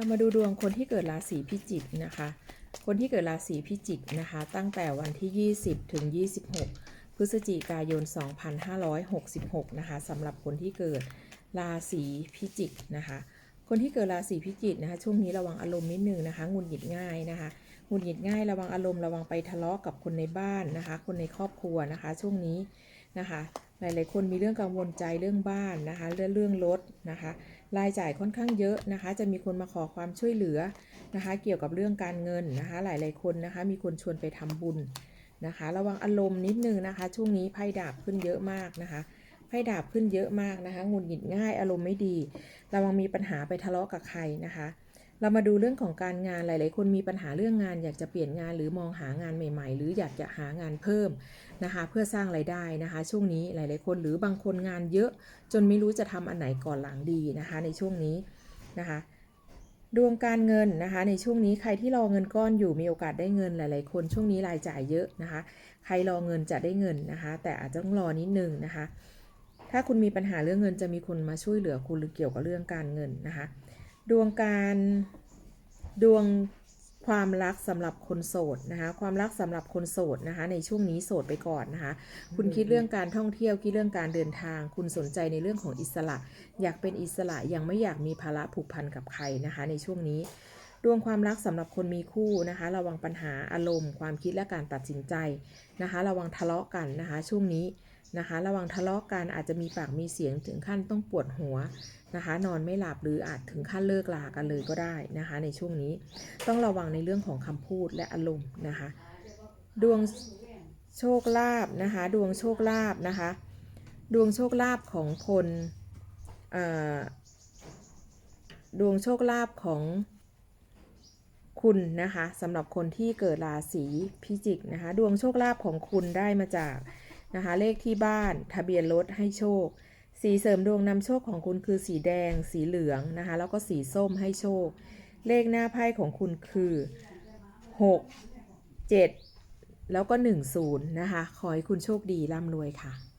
เรามาดูดวงคนที่เกิดราศีพิจิกนะคะ คนที่เกิดราศีพิจิกนะคะ ตั้งแต่วันที่ 20 ถึง 26 พฤศจิกายน 2566 นะคะสำหรับคนที่เกิดราศีพิจิกนะคะ คนที่เกิดราศีพิจิกนะคะ ช่วงนี้ระวังอารมณ์นิดนึงนะคะหงุดหงิดง่ายนะคะหงุดหงิดง่าย ระวังอารมณ์ระวังไปทะเลาะกับคนในบ้านนะคะ คนในครอบครัวนะคะ ช่วงนี้ นะคะ หลายๆคนมีเรื่องกังวลใจเรื่องบ้านนะคะ เรื่องเรื่องรถนะคะ รายจ่ายค่อนข้างเยอะนะคะ จะมีคนมาขอความช่วยเหลือนะคะ เกี่ยวกับเรื่องการเงินนะคะ หลายๆคนนะคะ มีคนชวนไปทำบุญนะคะ ระวังอารมณ์นิดนึงนะคะ ช่วงนี้ไพ่ดาบขึ้นเยอะมากนะคะไพ่ดาบขึ้นเยอะมากนะคะหงุดหงิดง่าย อารมณ์ไม่ดี ระวังมีปัญหาไปทะเลาะกับใครนะคะ เรามาดูเรื่องของการงานหลาย ๆ คนมีปัญหาเรื่องงาน อยากจะเปลี่ยนงานหรือมองหางานใหม่ ๆ หรืออยากจะหางานเพิ่มนะคะเพื่อสร้างไรายได้นะคะ ช่วงนี้หลาย ๆ คนหรือบางคนงานเยอะ จนไม่รู้จะทำอันไหนก่อนหลังดีนะคะ ในช่วงนี้นะคะดวงการเงินนะคะในช่วงนี้ใครที่รอเงินก้อนอยู่มีโอกาสได้เงินหลาย ๆ คนช่วงนี้รายจ่ายเยอะนะคะ ใครรอเงินจะได้เงินนะคะ แต่อาจจะต้องรอนิดนึงนะคะ ถ้าคุณมีปัญหาเรื่องเงินจะมีคนมาช่วยเหลือคุณหรือเกี่ยวกับเรื่องการเงินนะคะ ดวงการดวงความรักสำหรับคนโสดนะคะ ความรักสำหรับคนโสดนะคะ ในช่วงนี้โสดไปก่อนนะคะ คุณคิดเรื่องการท่องเที่ยวคิดเรื่องการเดินทาง คุณสนใจในเรื่องของอิสระ อยากเป็นอิสระยังไม่อยากมีภาระผูกพันกับใครนะคะ ในช่วงนี้ดวงความรักสำหรับคนมีคู่นะคะ ระวังปัญหาอารมณ์ ความคิดและการตัดสินใจนะคะ ระวังทะเลาะกันนะคะ ช่วงนี้ นะคะ ระวังทะเลาะกันอาจจะมีปากมีเสียงถึงขั้นต้องปวดหัวนะคะ นอนไม่หลับหรืออาจถึงขั้นเลิกลากันเลยก็ได้นะคะ ในช่วงนี้ต้องระวังในเรื่องของคำพูดและอารมณ์นะคะ ดวงโชคลาภนะคะ ดวงโชคลาภนะคะ ดวงโชคลาภของคนดวงโชคลาภของคุณนะคะสำหรับคนที่เกิดราศีพิจิกนะคะ ดวงโชคลาภของคุณได้มาจาก นะคะ เลขที่บ้าน ทะเบียนรถให้โชค สีเสริมดวงนำโชคของคุณคือสีแดง สีเหลืองนะคะ แล้วก็สีส้มให้โชค เลขหน้าไพ่ของคุณคือ 6 7 แล้วก็ 10 นะคะ ขอให้คุณโชคดีร่ำรวยค่ะ